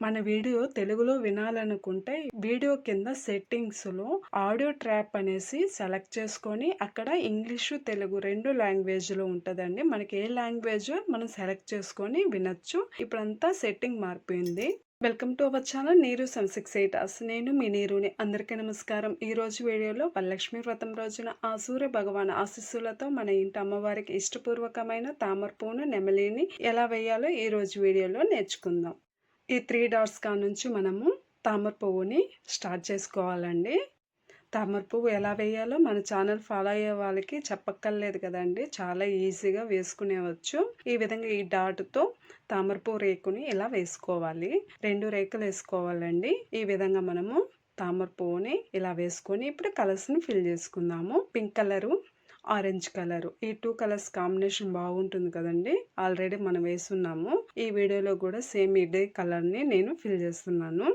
మన వీడియో తెలుగులో వినాలనుకుంటే వీడియో కింద సెట్టింగ్స్లో ఆడియో ట్రాప్ అనేసి సెలెక్ట్ చేసుకొని అక్కడ ఇంగ్లీషు తెలుగు రెండు లాంగ్వేజ్లో ఉంటుందండి. మనకి ఏ లాంగ్వేజ్ మనం సెలెక్ట్ చేసుకొని వినొచ్చు. ఇప్పుడంతా సెట్టింగ్ మారిపోయింది. Welcome to our channel Neeru seven six eight us నేను మీ నీరుని అందరికీ నమస్కారం. ఈ రోజు వీడియోలో వరలక్ష్మి వ్రతం రోజున ఆ సూర్య భగవాన్ ఆశీస్సులతో మన ఇంటి అమ్మవారికి ఇష్టపూర్వకమైన తామర నెమలిని ఎలా వేయాలో ఈ రోజు వీడియోలో నేర్చుకుందాం. ఈ త్రీ డాట్స్ కా నుంచి మనము తామర పువ్వుని స్టార్ట్ చేసుకోవాలండి. తామర పువ్వు ఎలా వేయాలో మన ఛానల్ ఫాలో అయ్యే వాళ్ళకి చెప్పక్కర్లేదు కదండి. చాలా ఈజీగా వేసుకునేవచ్చు. ఈ విధంగా ఈ డాట్తో తామర పువ్వు రేకుని ఇలా వేసుకోవాలి. రెండు రేకులు వేసుకోవాలండి. ఈ విధంగా మనము తామర పువ్వుని ఇలా వేసుకొని ఇప్పుడు కలర్స్ని ఫిల్ చేసుకుందాము. Pink colour orange colour. ఈ టూ కలర్స్ కాంబినేషన్ బాగుంటుంది కదండి. ఆల్రెడీ మనం వేసున్నాము. ఈ వీడియోలో కూడా సేమ్ ఇదే కలర్ని నేను ఫిల్ చేస్తున్నాను.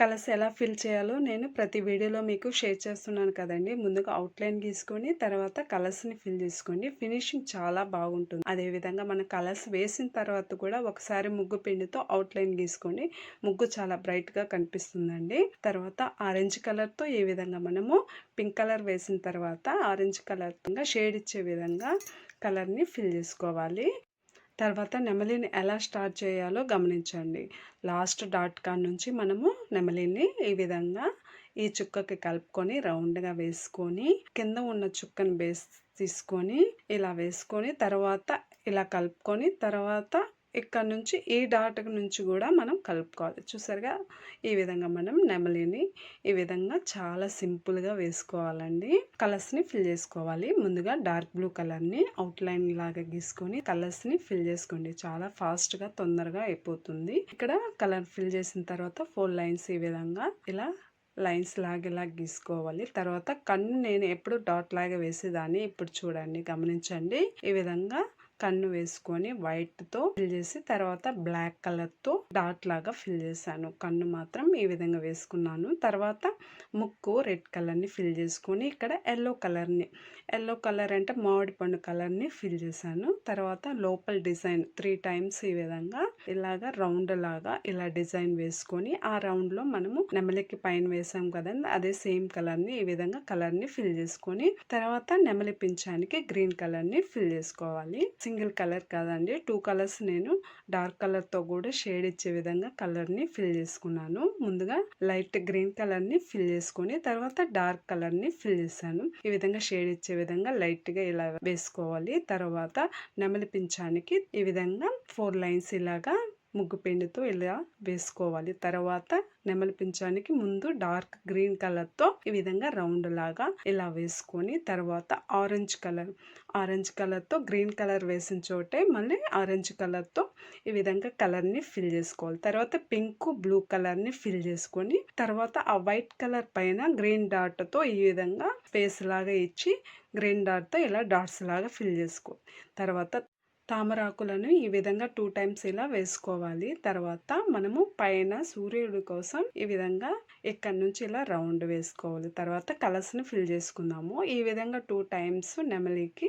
కలర్స్ ఎలా ఫిల్ చేయాలో నేను ప్రతి వీడియోలో మీకు షేర్ చేస్తున్నాను కదండి. ముందుగా అవుట్లైన్ గీసుకొని తర్వాత కలర్స్ని ఫిల్ చేసుకోండి. ఫినిషింగ్ చాలా బాగుంటుంది. అదేవిధంగా మన కలర్స్ వేసిన తర్వాత కూడా ఒకసారి ముగ్గు పిండితో అవుట్లైన్ గీసుకోండి ముగ్గు చాలా బ్రైట్గా కనిపిస్తుందండి. తర్వాత ఆరెంజ్ కలర్తో ఈ విధంగా మనము పింక్ కలర్ వేసిన తర్వాత ఆరెంజ్ కలర్ షేడ్ ఇచ్చే విధంగా కలర్ని ఫిల్ చేసుకోవాలి. తర్వాత నెమలిని ఎలా స్టార్ట్ చేయాలో గమనించండి. లాస్ట్ డాట్ కాన్ నుంచి మనము నెమలిని ఈ విధంగా ఈ చుక్కకి కలుపుకొని రౌండ్గా వేసుకొని కింద ఉన్న చుక్కని బేస్ తీసుకొని ఇలా వేసుకొని తర్వాత ఇలా కలుపుకొని తర్వాత ఇక్కడ నుంచి ఈ డాట్ నుంచి కూడా మనం కలుపుకోవాలి. చూసారుగా? ఈ విధంగా మనం నెమలిని ఈ విధంగా చాలా సింపుల్గా వేసుకోవాలండి. కలర్స్ని ఫిల్ చేసుకోవాలి. ముందుగా డార్క్ బ్లూ కలర్ని అవుట్లైన్ లాగా గీసుకొని కలర్స్ని ఫిల్ చేసుకోండి. చాలా ఫాస్ట్గా తొందరగా అయిపోతుంది. ఇక్కడ కలర్ ఫిల్ చేసిన తర్వాత ఫోర్ లైన్స్ ఈ విధంగా ఇలా లైన్స్ లాగేలా గీసుకోవాలి. తర్వాత కన్ను నేను ఎప్పుడు డాట్ లాగా వేసేదాన్ని? ఇప్పుడు చూడండి గమనించండి. ఈ విధంగా కన్ను వేసుకొని వైట్తో ఫిల్ చేసి తర్వాత బ్లాక్ కలర్తో డాట్ లాగా ఫిల్ చేశాను. కన్ను మాత్రం ఈ విధంగా వేసుకున్నాను. తర్వాత ముక్కు రెడ్ కలర్ని ఫిల్ చేసుకొని ఇక్కడ ఎల్లో కలర్ని ఎల్లో కలర్ అంటే మామిడి పండు కలర్ని ఫిల్ చేశాను. తర్వాత లోపల డిజైన్ త్రీ టైమ్స్ ఈ విధంగా ఇలాగా రౌండ్ లాగా ఇలా డిజైన్ వేసుకొని ఆ రౌండ్లో మనము నెమలికి పైన వేసాం కదండి అదే సేమ్ కలర్ని ఈ విధంగా కలర్ని ఫిల్ చేసుకొని తర్వాత నెమలి పించానికి గ్రీన్ కలర్ని ఫిల్ చేసుకోవాలి. సింగిల్ కలర్ కాదండి. టూ కలర్స్ నేను డార్క్ కలర్తో కూడా షేడ్ ఇచ్చే విధంగా కలర్ని ఫిల్ చేసుకున్నాను. ముందుగా లైట్ గ్రీన్ కలర్ని ఫిల్ చేసుకుని తర్వాత డార్క్ కలర్ని ఫిల్ చేశాను. ఈ విధంగా షేడ్ ఇచ్చే విధంగా లైట్గా ఇలా వేసుకోవాలి. తర్వాత నెమలి పించానికి ఈ విధంగా ఫోర్ లైన్స్ ఇలాగా ముగ్గు పిండితో ఇలా వేసుకోవాలి. తర్వాత నెమలి పించానికి ముందు డార్క్ గ్రీన్ కలర్తో ఈ విధంగా రౌండ్ లాగా ఇలా వేసుకొని తర్వాత ఆరెంజ్ కలర్ ఆరెంజ్ కలర్తో గ్రీన్ కలర్ వేసిన చోటే మళ్ళీ ఆరెంజ్ కలర్తో ఈ విధంగా కలర్ని ఫిల్ చేసుకోవాలి. తర్వాత పింక్ బ్లూ కలర్ని ఫిల్ చేసుకొని తర్వాత ఆ వైట్ కలర్ పైన గ్రీన్ డాట్తో ఈ విధంగా ఫేస్ లాగా ఇచ్చి గ్రీన్ డాట్తో ఇలా డాట్స్ లాగా ఫిల్ చేసుకో. తర్వాత తామరాకులను ఈ విధంగా టూ టైమ్స్ ఇలా వేసుకోవాలి. తర్వాత మనము పైన సూర్యుడి కోసం ఈ విధంగా ఇక్కడ నుంచి ఇలా రౌండ్ వేసుకోవాలి. తర్వాత కలర్స్ని ఫిల్ చేసుకుందాము. ఈ విధంగా టూ టైమ్స్ నెమలికి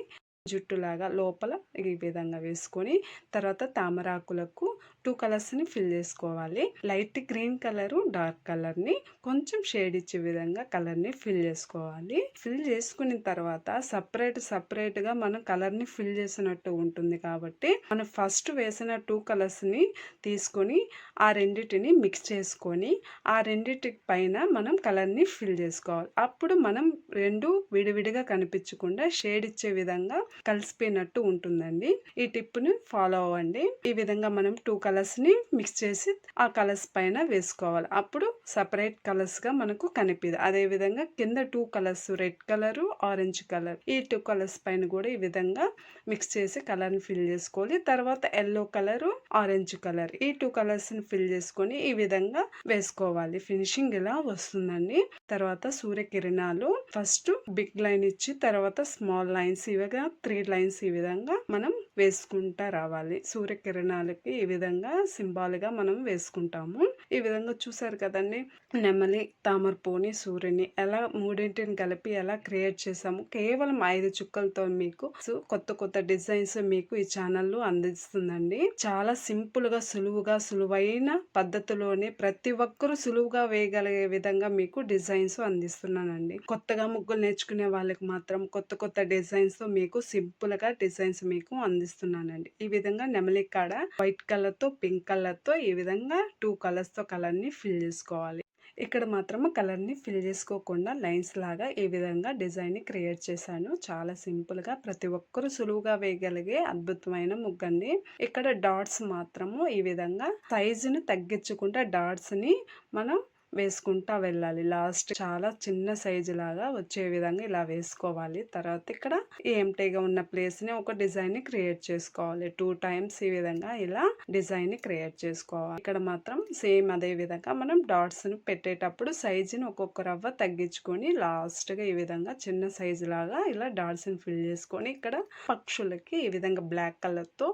జుట్టులాగా లోపల ఈ విధంగా వేసుకొని తర్వాత తామరాకులకు టూ కలర్స్ని ఫిల్ చేసుకోవాలి. లైట్ గ్రీన్ కలరు డార్క్ కలర్ని కొంచెం షేడ్ ఇచ్చే విధంగా కలర్ని ఫిల్ చేసుకోవాలి. ఫిల్ చేసుకున్న తర్వాత సపరేట్ సపరేట్గా మనం కలర్ని ఫిల్ చేసినట్టు ఉంటుంది కాబట్టి మనం ఫస్ట్ వేసిన టూ కలర్స్ని తీసుకొని ఆ రెండిటిని మిక్స్ చేసుకొని ఆ రెండింటి పైన మనం కలర్ని ఫిల్ చేసుకోవాలి. అప్పుడు మనం రెండు విడివిడిగా కనిపించకుండా షేడ్ ఇచ్చే విధంగా కలిసిపోయినట్టు ఉంటుందండి. ఈ టిప్ని ఫాలో అవ్వండి. ఈ విధంగా మనం టూ కలర్స్ని మిక్స్ చేసి ఆ కలర్స్ పైన వేసుకోవాలి. అప్పుడు సపరేట్ కలర్స్గా మనకు కనిపిదు. అదే విధంగా కింద two colours red colour orange colour. ఈ టూ కలర్స్ పైన కూడా ఈ విధంగా మిక్స్ చేసి కలర్ని ఫిల్ చేసుకోవాలి. తర్వాత ఎల్లో కలరు ఆరెంజ్ కలర్ ఈ టూ కలర్స్ని ఫిల్ చేసుకొని ఈ విధంగా వేసుకోవాలి. ఫినిషింగ్ ఇలా వస్తుందండి? తర్వాత సూర్యకిరణాలు ఫస్ట్ బిగ్ లైన్ ఇచ్చి తర్వాత స్మాల్ లైన్స్ ఇవిగా త్రీ లైన్స్ ఈ విధంగా మనం వేసుకుంటా రావాలి. సూర్యకిరణాలకి ఈ విధంగా సింబాల్గా మనం వేసుకుంటాము. ఈ విధంగా చూసారు కదండి నెమలి తామర సూర్యుని ఎలా మూడింటిని కలిపి ఎలా క్రియేట్ చేసాము కేవలం ఐదు చుక్కలతో మీకు కొత్త కొత్త డిజైన్స్ మీకు ఈ ఛానల్లో అందిస్తుందండి. చాలా సింపుల్గా సులువుగా సులువైన పద్ధతిలోనే ప్రతి ఒక్కరూ సులువుగా వేయగలిగే విధంగా మీకు డిజైన్స్ అందిస్తున్నానండి. కొత్తగా ముగ్గులు నేర్చుకునే వాళ్ళకి మాత్రం కొత్త కొత్త డిజైన్స్తో మీకు సింపుల్గా డిజైన్స్ మీకు చూపిస్తున్నానండి. ఈ విధంగా నెమలి కాడ వైట్ కలర్తో పింక్ కలర్తో ఈ విధంగా టూ కలర్స్తో కలర్ని ఫిల్ చేసుకోవాలి. ఇక్కడ మాత్రం కలర్ని ఫిల్ చేసుకోకుండా లైన్స్ లాగా ఈ విధంగా డిజైన్ని క్రియేట్ చేశాను. చాలా సింపుల్గా ప్రతి ఒక్కరు సులువుగా వేయగలిగే అద్భుతమైన ముగ్గండి. ఇక్కడ డాట్స్ మాత్రము ఈ విధంగా సైజుని తగ్గించుకుంటే డాట్స్ని మనం వేసుకుంటా వెళ్ళాలి. లాస్ట్ చాలా చిన్న సైజు లాగా వచ్చే విధంగా ఇలా వేసుకోవాలి. తర్వాత ఇక్కడ ఈ ఎంటీగా ఉన్న ప్లేస్ని ఒక డిజైన్ని క్రియేట్ చేసుకోవాలి. టూ టైమ్స్ ఈ విధంగా ఇలా డిజైన్ని క్రియేట్ చేసుకోవాలి. ఇక్కడ మాత్రం సేమ్ అదే విధంగా మనం డాట్స్ని పెట్టేటప్పుడు సైజుని ఒక్కొక్క రవ్వ తగ్గించుకొని లాస్ట్గా ఈ విధంగా చిన్న సైజు లాగా ఇలా డాట్స్ని ఫిల్ చేసుకొని ఇక్కడ పక్షులకి ఈ విధంగా బ్లాక్ కలర్తో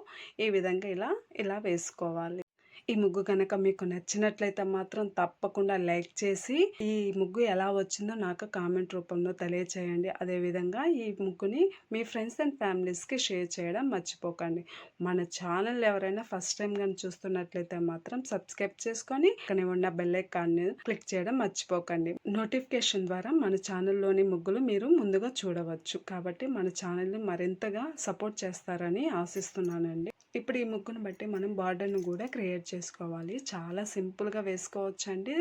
ఈ విధంగా ఇలా ఇలా వేసుకోవాలి. ఈ ముగ్గు కనుక మీకు నచ్చినట్లయితే మాత్రం తప్పకుండా లైక్ చేసి ఈ ముగ్గు ఎలా వచ్చిందో నాకు కామెంట్ రూపంలో తెలియచేయండి. అదేవిధంగా ఈ ముగ్గుని మీ ఫ్రెండ్స్ అండ్ ఫ్యామిలీస్కి షేర్ చేయడం మర్చిపోకండి. మన ఛానల్ ఎవరైనా ఫస్ట్ టైం కానీ చూస్తున్నట్లయితే మాత్రం సబ్స్క్రైబ్ చేసుకొని ఇక్కడ ఉన్న బెల్ ఐకాన్ని క్లిక్ చేయడం మర్చిపోకండి. నోటిఫికేషన్ ద్వారా మన ఛానల్లోని ముగ్గులు మీరు ముందుగా చూడవచ్చు. కాబట్టి మన ఛానల్ని మరింతగా సపోర్ట్ చేస్తారని ఆశిస్తున్నానండి. ఇప్పుడు ఈ ముగ్గును బట్టి మనం బార్డర్ను కూడా క్రియేట్ చేసుకోవాలి. చాలా సింపుల్గా వేసుకోవచ్చు అండి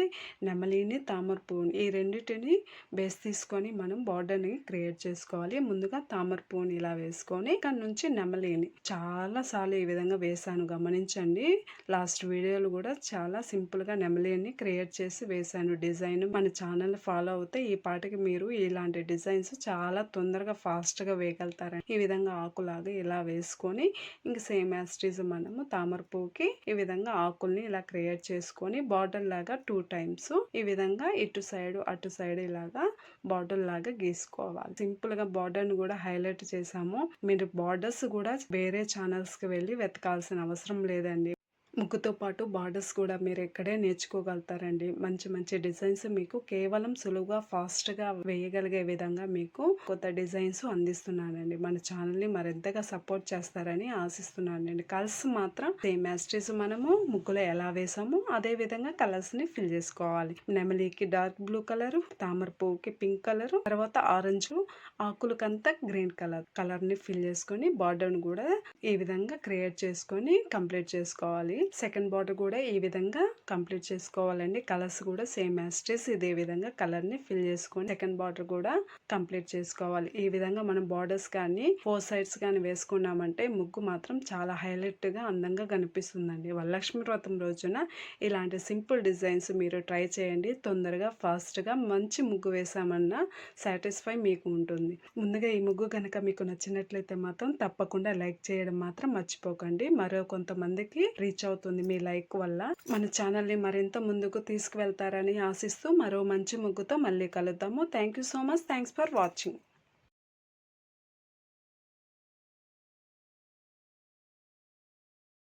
నెమలిని తామర పువ్వుని ఈ రెండింటిని బేస్ తీసుకొని మనం బార్డర్ని క్రియేట్ చేసుకోవాలి. ముందుగా తామర పువ్వుని ఇలా వేసుకొని ఇక్కడ నుంచి నెమలిని చాలాసార్లు ఈ విధంగా వేసాను గమనించండి. లాస్ట్ వీడియోలు కూడా చాలా సింపుల్గా నెమలిని క్రియేట్ చేసి వేసాను డిజైన్ మన ఛానల్ ఫాలో అవుతే ఈ పాటికి మీరు ఇలాంటి డిజైన్స్ చాలా తొందరగా ఫాస్ట్గా వేయగలుగుతారండి ఈ విధంగా ఆకులాగా ఇలా వేసుకొని ఇంక సేమ్ యాస్టీజ్ మనము తామర పువ్వుకి ఈ విధంగా ఆకుల్ని ఇలా క్రియేట్ చేసుకొని బాటిల్ లాగా టూ టైమ్స్ ఈ విధంగా ఇటు సైడ్ అటు సైడ్ ఇలాగా బాటిల్ లాగా గీసుకోవాలి. సింపుల్గా బార్డర్ని కూడా హైలైట్ చేసాము. మీరు బార్డర్స్ కూడా వేరే ఛానల్స్కి వెళ్ళి వెతకాల్సిన అవసరం లేదండి. ముగ్గుతో పాటు బార్డర్స్ కూడా మీరు ఎక్కడే నేర్చుకోగలుగుతారండి. మంచి మంచి డిజైన్స్ మీకు కేవలం సులువుగా ఫాస్ట్గా వేయగలిగే విధంగా మీకు కొత్త డిజైన్స్ అందిస్తున్నానండి. మన ఛానల్ని మరింతగా సపోర్ట్ చేస్తారని ఆశిస్తున్నానండి. కలర్స్ మాత్రం సేమ్ యాస్టీస్ మనము ముగ్గులో ఎలా వేసామో అదే విధంగా కలర్స్ని ఫిల్ చేసుకోవాలి. నెమలికి డార్క్ బ్లూ కలర్ తామర పువ్వుకి పింక్ కలర్ తర్వాత ఆరెంజ్ ఆకులకంతా గ్రీన్ కలర్ కలర్ని ఫిల్ చేసుకొని బార్డర్ని కూడా ఈ విధంగా క్రియేట్ చేసుకొని కంప్లీట్ చేసుకోవాలి. సెకండ్ బార్డర్ కూడా ఈ విధంగా కంప్లీట్ చేసుకోవాలండి. కలర్స్ కూడా సేమ్ యాస్టేస్ ఇదే విధంగా కలర్ని ఫిల్ చేసుకొని సెకండ్ బార్డర్ కూడా కంప్లీట్ చేసుకోవాలి. ఈ విధంగా మనం బార్డర్స్ కానీ ఫోర్ సైడ్స్ కానీ వేసుకున్నామంటే ముగ్గు మాత్రం చాలా హైలైట్గా అందంగా కనిపిస్తుందండి. వరలక్ష్మి వ్రతం రోజున ఇలాంటి సింపుల్ డిజైన్స్ మీరు ట్రై చేయండి. తొందరగా ఫాస్ట్గా మంచి ముగ్గు వేసామన్న సాటిస్ఫై మీకు ఉంటుంది. ముందుగా ఈ ముగ్గు కనుక మీకు నచ్చినట్లయితే మాత్రం తప్పకుండా లైక్ చేయడం మాత్రం మర్చిపోకండి. మరో కొంతమందికి రీచ్ అవుతుంది మీ లైక్ వల్ల. మన ఛానల్ని మరింత ముందుకు తీసుకువెళ్తారని ఆశిస్తూ మరో మంచి ముగ్గుతో మళ్ళీ కలుద్దాము. Thank you so much thanks for watching